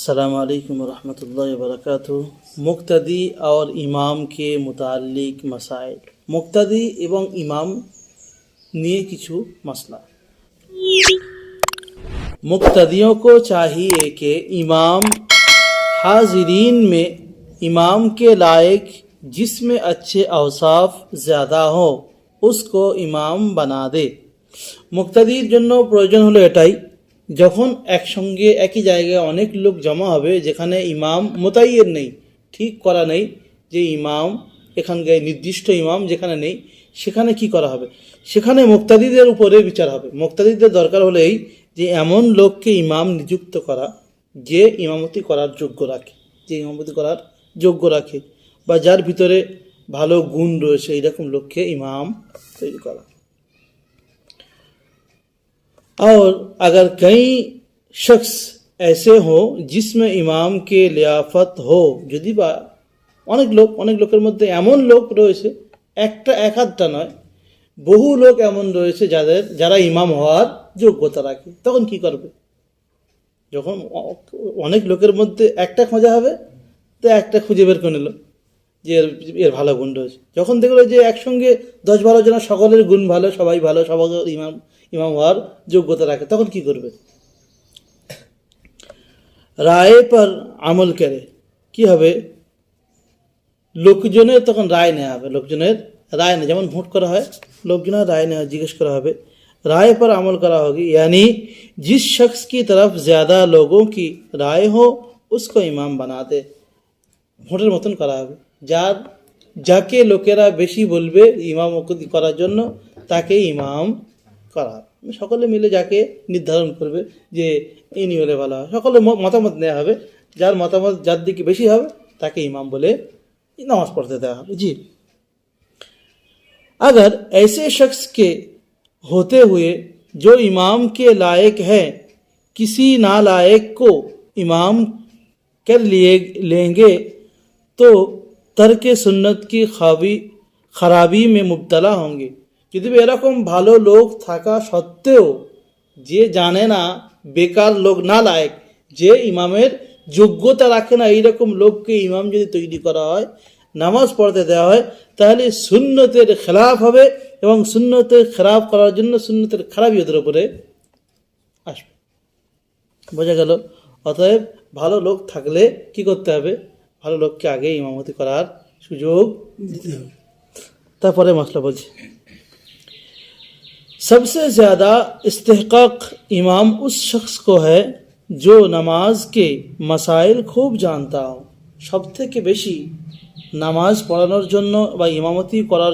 السلام علیکم ورحمۃ اللہ وبرکاتہ۔ مقتدی اور امام کے متعلق مسائل۔ مقتدی এবং امام نیے کچھ مسئلہ۔ مقتدیوں کو چاہیے کہ امام حاضرین میں امام کے لائق جس میں اچھے اوصاف زیادہ ہوں، اس کو امام بنا دے۔ مختد جنوں پروجن ہو এটাই যখন একসঙ্গে একই জায়গায় অনেক লোক জমা হবে, যেখানে ইমাম মোতাইয়ের নেই, ঠিক করা নেই যে ইমাম, এখানকার নির্দিষ্ট ইমাম যেখানে নেই, সেখানে কি করা হবে? সেখানে মোক্তাদিদের উপরে বিচার হবে। মোক্তাদিদের দরকার হলেই যে এমন লোককে ইমাম নিযুক্ত করা, যে ইমামতি করার যোগ্য রাখে, যে ইমামতি করার যোগ্য রাখে, বা যার ভিতরে ভালো গুণ রয়েছে, এইরকম লোককে ইমাম তৈরি করা। और अगर कई शख्स ऐसे हो जिसमें ইমাম কে লিয়াফত হো যদি বা অনেক লোক অনেক লোকের মধ্যে এমন লোক রয়েছে একটা এক আধটা নয় বহু লোক এমন রয়েছে যাদের যারা ইমাম হওয়ার যোগ্যতা রাখে তখন কি করবে যখন অ- অনেক লোকের মধ্যে একটা খোঁজা হবে তো একটা খুঁজে বের করে নিল যে এর এর ভালো গুণ রয়েছে যখন দেখলো যে একসঙ্গে দশ বারো জন সকলের গুণ ভালো সবাই ভালো সবাই ইমাম ইমাম হওয়ার যোগ্যতা রাখে তখন কি করবে রায়ে পর আমল করে কি হবে লোকজনের তখন রায় নেওয়া হবে লোকজনের রায় নেয় যেমন ভোট করা হয় লোকজনের রায় নেওয়া জিজ্ঞেস করা হবে राय पर अमल करा होगी यानी जिस शख्स की तरफ ज़्यादा लोगों की राय हो उसको इमाम बना दे ভোটের মতন করা হবে যার যাকে লোকেরা বেশি বলবে ইমাম করার জন্য তাকে ইমাম করা? সকলে মিলে যাকে নির্ধারণ করবে যে ইনি হলে ভালো হয়। সকলে মতামত নেওয়া হবে। যার মতামত যার দিকে বেশি হবে، তাকে ইমাম বলে نماز پڑھتے تھے آپ جی اگر ایسے شخص کے ہوتے ہوئے جو امام کے لائق ہے کسی نالائق کو امام کر لیے لیں گے تو ترک سنت کی خوابی خرابی میں مبتلا ہوں گے যদি এরকম ভালো লোক থাকা সত্ত্বেও যে জানে না বেকার লোক না লায়ক যে ইমামের যোগ্যতা রাখে না এইরকম লোককে ইমাম যদি তৈরি করা হয় নামাজ পড়তে দেওয়া হয় তাহলে সুন্নতের খেলাফ হবে এবং সুন্নতের খেলাফ করার জন্য সুন্নতের খারাপই ওদের উপরে আসবে। বোঝা গেল? অতএব ভালো লোক থাকলে কি করতে হবে? ভালো লোককে আগে ইমামতি করার সুযোগ দিতে হবে। তারপরে মশলা বলছি। سب سے زیادہ استحقاق امام اس شخص کو ہے جو نماز کے مسائل خوب جانتا ہو۔ سب تھے بیشی نماز پڑھانا امامتی کرار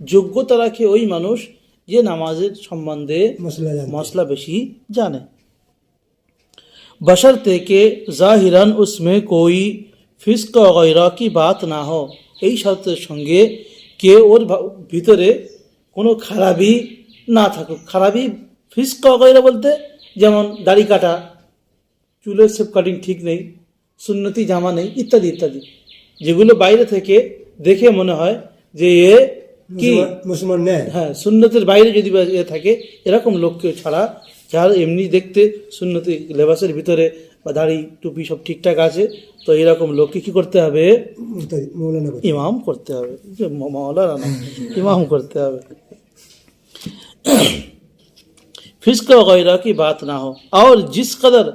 جگہ ترقی وہی منوش یہ نماز سمبندے مسئلہ بیشی جانے۔ بشرتے کہ ظاہران اس میں کوئی فصق وغیرہ کی بات نہ ہو۔ یہ شرط سنگے کہ اور بھیترے کنو خرابی না থাকুক। খারাপই ফিস্ক গয়রা বলতে যেমন দাড়ি কাটা চুলের সেপ কাটিং ঠিক নেই সুন্নতি জামা নেই ইত্যাদি ইত্যাদি। যেগুলো বাইরে থেকে দেখে মনে হয় যে এ কি মুসলমান- নেয় হ্যাঁ সুন্নতের বাইরে যদি এ থাকে এরকম লোককে ছাড়া যার এমনি দেখতে সুন্নতি লেবাসের ভিতরে বা দাড়ি টুপি সব ঠিকঠাক আছে তো এরকম লোককে কি করতে হবে? ইমাম করতে হবে। মৌলানা ইমাম করতে হবে। فق وغیرہ کی بات نہ ہو۔ اور جس قدر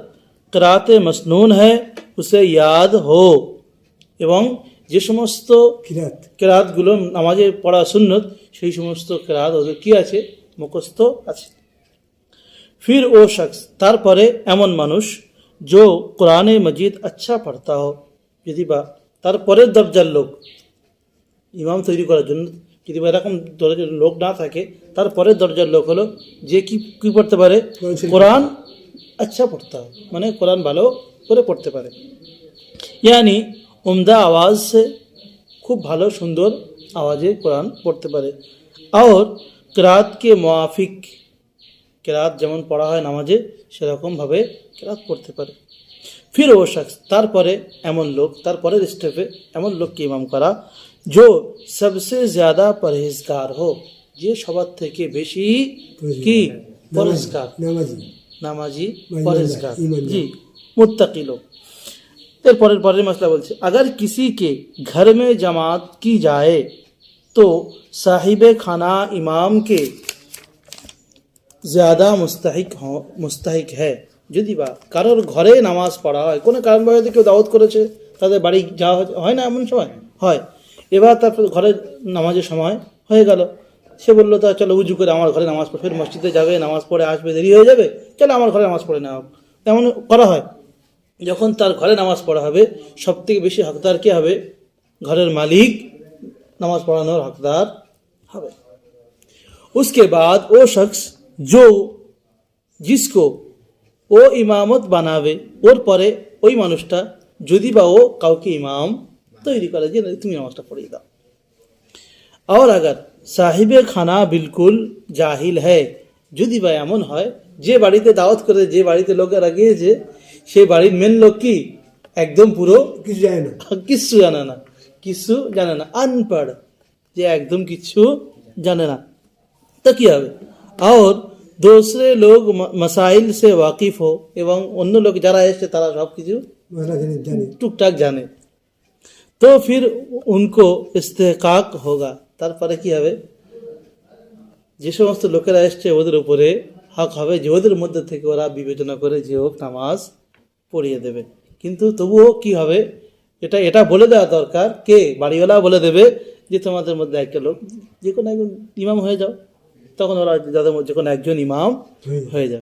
قرات مسنون ہے اسے یاد ہو۔ اوم جسمست قرات گلو نماز پڑھا سنت صحیح سمست قرات کرعت اگر کیا مقصد اچھی پھر او شخص تر ترپڑے ایمن منوش جو قرآن مجید اچھا پڑھتا ہو۔ یہ بات تر پڑے دب جل لوگ۔ امام تیری جنت যদি এরকম দরজার লোক না থাকে তারপরের দরজার লোক হলো যে কি কী পড়তে পারে? কোরআন আচ্ছা পড়তে হবে মানে কোরআন ভালো করে পড়তে পারে। ইয়ানি উমদা আওয়াজ খুব ভালো সুন্দর আওয়াজে কোরআন পড়তে পারে। আর ক্রাতকে মোয়াফিক ক্রাত যেমন পড়া হয় নামাজে সেরকমভাবে ক্রাত পড়তে পারে। پھر وہ شخص تر پرے ایمن لوگ تر پرے رشتے پہ ایمن لوگ کی امام کرا جو سب سے زیادہ پرہزگار ہو یہ شبت تھے کہ بیشی کی پرہیزگار نامازی پرہزگار متقی لوگ লোক। এরপর পরের مسئلہ بلچے اگر کسی کے گھر میں جماعت کی جائے تو صاحب خانہ امام کے زیادہ مستحق مستحق ہے যদি বা কারোর ঘরে নামাজ পড়া হয় কোনো কারণবশত কেউ দাওয়াত করেছে তাদের বাড়ি যাওয়া হয়- হয় না এমন সময় হয় এবার তারপর ঘরে নামাজের সময় হয়ে গেল সে বললো তা চলো উজু করে আমার ঘরে নামাজ পড়ে ফের মসজিদে যাবে নামাজ পড়ে আসবে দেরি হয়ে যাবে চলো আমার ঘরে নামাজ পড়ে নেওয়া হোক। এমন করা হয় যখন তার ঘরে নামাজ পড়া হবে সব থেকে বেশি হকদার কে হবে ঘরের মালিক নামাজ পড়ানোর হকদার হবে उसके बाद वो शख्स जो जिसको ও ইমামত বানাবে ওর পরে ওই মানুষটা যদি বা ও কাউকে ইমাম তৈরি করে যে তুমি নামাজটা পড়িয়ে দাও। আর আগার সাহিবে খানা বিলকুল জাহিল হ্যায়। যদি বা এমন হয় যে বাড়িতে দাওয়াত করে যে বাড়িতে লোকেরা গিয়েছে সে বাড়ির মেন লোক কি? একদম পুরো কিছু জানে না। কিছু জানে না। কিছু জানে না। আনপাড় যে একদম কিছু জানে না। তা কি হবে? আর দোসরে লোক মাসাইল সে ওয়াকিফ হো এবং অন্য লোক যারা এসছে তারা সব কিছু টুকটাক জানে তো ফির উনকো ইস্তেকাক হোগা তারপরে কি হবে যে সমস্ত লোকেরা এসছে ওদের উপরে হক হবে যে ওদের মধ্যে থেকে ওরা বিবেচনা করে যে হোক নামাজ পড়িয়ে দেবে কিন্তু তবুও কি হবে এটা এটা বলে দেওয়া দরকার কে বাড়িওয়ালা বলে দেবে যে তোমাদের মধ্যে একটা লোক যে কোনো একজন ইমাম হয়ে যাও তখন ওরা যাদের কোনো একজন ইমাম হয়ে যায়। হয়ে যাবে